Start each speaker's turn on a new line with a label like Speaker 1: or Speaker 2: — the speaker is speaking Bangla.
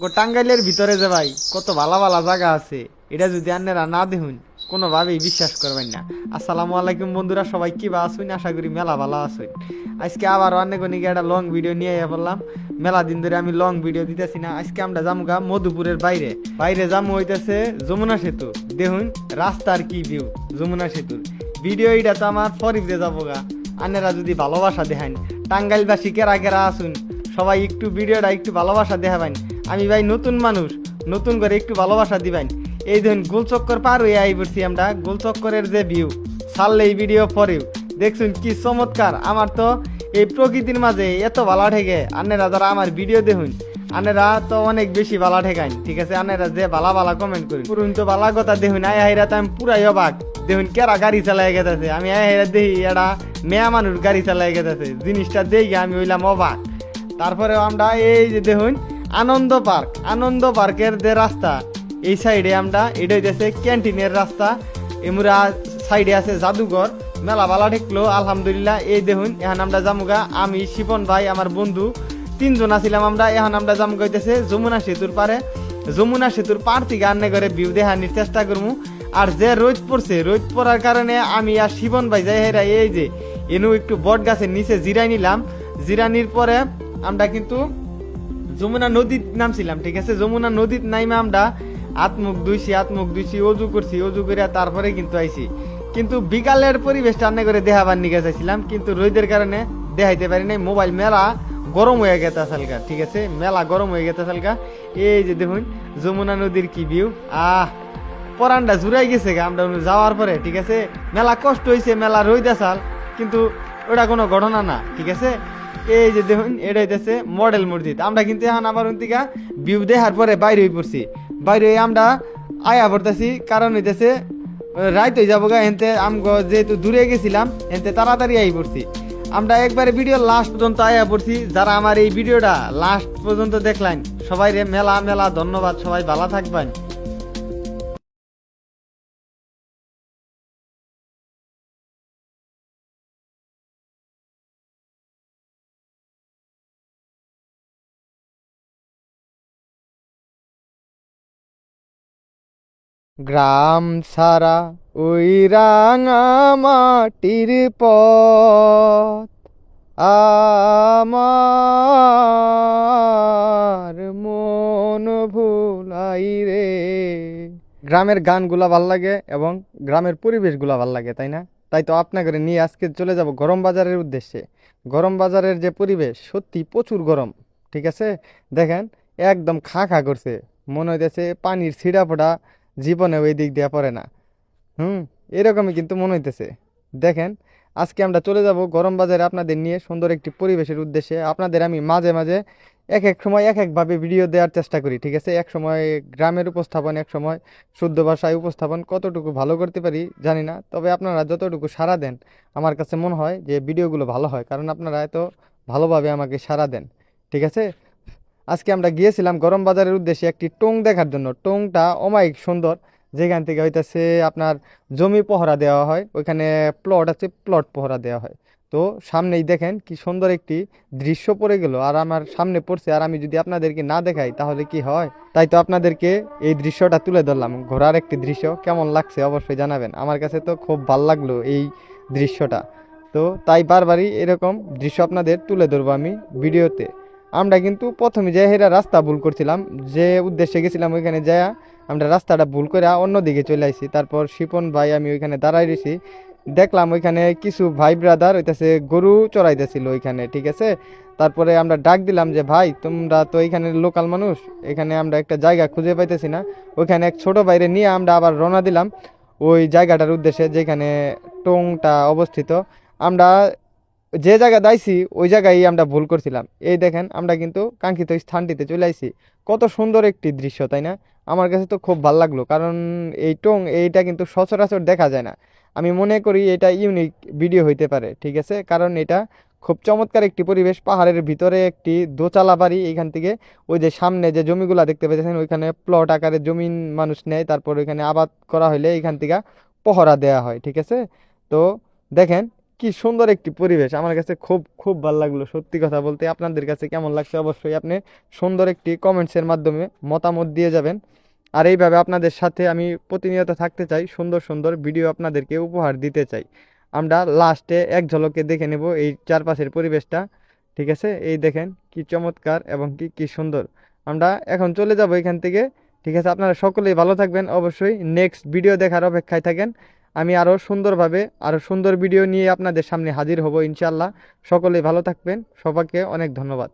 Speaker 1: টাঙ্গাইলের ভিতরে যে ভাই, কত ভালো ভালো জায়গা আছে, এটা যদি আপনারা না দেখুন, কোনোভাবেই বিশ্বাস করবেন না। আসসালামু আলাইকুম বন্ধুরা, সবাই কি বা আসুন আশা করি মেলা ভালো আসুন আজকে আবার অনেক অনেক একটা লং ভিডিও নিয়ে বললাম। মেলা দিন ধরে আমি লং ভিডিও দিতেছি না। আজকে আমরা যামুগা মধুপুরের বাইরে। বাইরে যামু হইতেছে যমুনা সেতু। দেখুন, রাস্তার কি ভিউ যমুনা সেতুর। ভিডিও এটা তো আমার ফরিদে যাব গা। আনেরা যদি ভালোবাসা দেখান, টাঙ্গাইলবাসী কেরা কেরা আসুন সবাই একটু ভিডিওটা একটু ভালোবাসা দেখাবেন। আমি ভাই নতুন মানুষ, নতুন করে একটু ভালোবাসা দিবেন। এই ধরুন গোলচক্কর পার হয়ে আই পড়ছি আমরা গোলচক্করের যে ভিউ ছাড়লে এই ভিডিও পরেও। দেখছুন কি চমৎকার, আমার তো এই প্রকৃতির মাঝে এত ভালো ঠেকে আনেরা যারা আমার ভিডিও দেখুন আনেরা তো অনেক বেশি বালা ঠেকাইন, ঠিক আছে? আনেরা যে বালা বালা কমেন্ট করি পুরুন তো বালা কথা দেখুন, আয় হাইরা তো আমি পুরাই অবাক। দেখুন কেরা গাড়ি চালাই গেতেছে, আমি আয় হাইরা দেখি এটা মেয়া মানুষ গাড়ি চালাই গেতেছে, জিনিসটা দেখি আমি হইলাম অবাক। তারপরে আমরা এই যে দেখুন আনন্দ পার্ক, আনন্দ পার্কের যে রাস্তা, এই সাইডে আমরা এটা হইতেছে ক্যান্টিনের রাস্তা, এমুরা সাইডে আছে জাদুঘর, মেলা বালা ঠেকলো আলহামদুলিল্লাহ। এই দেখুন, এখন আমরা জামুগা আমি, শিপন ভাই, আমার বন্ধু, তিনজন আছিলাম আমরা। এখন আমরা জামুগা হইতেছে যমুনা সেতুর পারে যমুনা সেতুর পার থেকে আন্নে করে ভিউ দেখানোর চেষ্টা করব আর যে রোদ পড়ছে, রোদ পড়ার কারণে আমি আর শিবন ভাই যাই হেরা এই যে, এনু একটু বট গাছের নিচে জিরাই নিলাম। জিরানির পরে আমরা কিন্তু যমুনা নদীর নামছিলাম, ঠিক আছে? যমুনা নদীর নাইমে আমরা আত্মুখ ধুইছি আত্মুখ ধুইছি, অজু করছি, অজু করে তারপরে কিন্তু আইছি। কিন্তু বিকালের পরিবেশটা রান্না করে দেখাবার নিয়ে চাইছিলাম কিন্তু রোদের কারণে দেখাইতে পারি নাই। মোবাইল মেলা গরম হয়ে গেছে সালকা ঠিক আছে? মেলা গরম হয়ে গেছে সালকা এই যে দেখুন, যমুনা নদীর কি ভিউ আহ পরানটা জুড়াই গেছে গা আমরা যাওয়ার পরে, ঠিক আছে? মেলা কষ্ট হয়েছে মেলা রইদা সাল কিন্তু ওটা কোনো ঘটনা না, ঠিক আছে? এই যে দেখুন, এটা হইতেছে মডেল মসজিদ। আমরা কিন্তু এখন আবার অন্তিকা ভিউ দেখার পরে বাইরে হয়ে পড়ছি। বাইরে হয়ে আমরা আয়া পড়তেছি, কারণ হইতেছে, রাইত হয়ে যাব গা, এনতে আমগো যেহেতু দূরে গেছিলাম, এনতে তাড়াতাড়ি আই পড়ছি। আমরা একবারে ভিডিও লাস্ট পর্যন্ত আয়া পড়ছি। যারা আমার এই ভিডিওটা লাস্ট পর্যন্ত দেখলেন সবাই রে মেলা মেলা ধন্যবাদ, সবাই ভালো থাকবেন। গ্রাম সারা ওই রাঙা মাটির পথ আমার মন ভুলাই রে। গ্রামের গানগুলা ভালো লাগে এবং গ্রামের পরিবেশগুলা ভালো লাগে, তাই না? তাই তো আপনাকে নিয়ে আজকে চলে যাব গরম বাজারের উদ্দেশ্যে। গরম বাজারের যে পরিবেশ, সত্যি প্রচুর গরম, ঠিক আছে? দেখেন, একদম খা খা করছে। মনে হইতেছে পানির ছিঁড়া ফোটা জীবনে ওই দিক দিয়ে পড়ে না। হুম, এরকমই কিন্তু মনে হইতেছে। দেখেন, আজকে আমরা চলে যাব গরম বাজারে আপনাদের নিয়ে সুন্দর একটি পরিবেশের উদ্দেশ্যে। আপনাদের আমি মাঝে মাঝে এক এক সময় এক একভাবে ভিডিও দেওয়ার চেষ্টা করি, ঠিক আছে? এক সময় গ্রামের উপস্থাপন, এক সময় শুদ্ধ ভাষায় উপস্থাপন, কতটুকু ভালো করতে পারি জানি না। তবে আপনারা যতটুকু সাড়া দেন, আমার কাছে মনে হয় যে ভিডিওগুলো ভালো হয়, কারণ আপনারা এত ভালোভাবে আমাকে সাড়া দেন, ঠিক আছে? আজকে আমরা গিয়েছিলাম গরম বাজারের উদ্দেশ্যে একটি টোং দেখার জন্য। টোংটা অমায়িক সুন্দর। যেখান থেকে হইতেছে আপনার জমি পহরা দেওয়া হয়, ওইখানে প্লট আছে প্লট পহরা দেওয়া হয়। তো সামনেই দেখেন কি সুন্দর একটি দৃশ্য পড়ে গেল। আর আমার সামনে পড়ছে, আর আমি যদি আপনাদেরকে না দেখাই তাহলে কি হয়? তাই তো আপনাদেরকে এই দৃশ্যটা তুলে ধরলাম। ঘোরার একটি দৃশ্য। কেমন লাগছে অবশ্যই জানাবেন। আমার কাছে তো খুব ভালো লাগল এই দৃশ্যটা। তো তাই বারবারই এরকম দৃশ্য আপনাদের তুলে ধরবো আমি ভিডিওতে। আমরা কিন্তু প্রথমে যে হেরা রাস্তা ভুল করছিলাম, যে উদ্দেশ্যে গেছিলাম ওইখানে যায়া, আমরা রাস্তাটা ভুল করে অন্যদিকে চলে আসি তারপর শিপন ভাই আমি ওইখানে দাঁড়াই রয়েছি দেখলাম ওইখানে কিছু ভাই ব্রাদার ওইটাছে গরু চড়াইতেছিল ওইখানে, ঠিক আছে? তারপরে আমরা ডাক দিলাম যে, ভাই, তোমরা তো এখানে লোকাল মানুষ, এখানে আমরা একটা জায়গা খুঁজে পাইতেছি না। ওইখানে এক ছোট বাইরে নিয়ে আমরা আবার রওনা দিলাম। ওই জায়গাটার উদ্দেশ্যে যেখানে টোংটা অবস্থিত, আমরা যে জায়গা দাইছি, ওই জায়গায় আমরা ভুল করছিলাম। এই দেখেন, আমরা কিন্তু কাঙ্ক্ষিত স্থানটিতে চলে আইছি। কত সুন্দর একটি দৃশ্য, তাই না? আমার কাছে তো খুব ভালো লাগল, কারণ এই টোং, এইটা কিন্তু সচরাচর দেখা যায় না। আমি মনে করি এটা ইউনিক ভিডিও হইতে পারে, ঠিক আছে? কারণ এটা খুব চমৎকার একটি পরিবেশ, পাহাড়ের ভিতরে একটি দোচালা বাড়ি, এইখান থেকে ওই যে সামনে যে জমিগুলা দেখতে পেয়েছেন, ওইখানে প্লট আকারে জমিন মানুষ নেয়, তারপর ওইখানে আবাদ করা হইলে এইখান থেকে পহরা দেওয়া হয়, ঠিক আছে? তো দেখেন কি সুন্দর একটি পরিবেশ। আমার কাছে খুব খুব ভালো লাগল সত্যি কথা বলতে। আপনাদের কাছে কেমন লাগছে অবশ্যই আপনি সুন্দর একটি কমেন্টসের মাধ্যমে মতামত দিয়ে যাবেন। আর এইভাবে আপনাদের সাথে আমি প্রতিনিয়ত থাকতে চাই, সুন্দর সুন্দর ভিডিও আপনাদেরকে উপহার দিতে চাই। আমরা লাস্টে এক ঝলকে দেখে নেব এই চারপাশের পরিবেশটা, ঠিক আছে? এই দেখেন কি চমৎকার এবং কি কি সুন্দর। আমরা এখন চলে যাব এখান থেকে, ঠিক আছে? আপনারা সকলেই ভালো থাকবেন। অবশ্যই নেক্সট ভিডিও দেখার অপেক্ষায় থাকেন। আমি আরও সুন্দরভাবে আরও সুন্দর ভিডিও নিয়ে আপনাদের সামনে হাজির হব ইনশাল্লাহ সকলেই ভালো থাকবেন। সবাইকে অনেক ধন্যবাদ।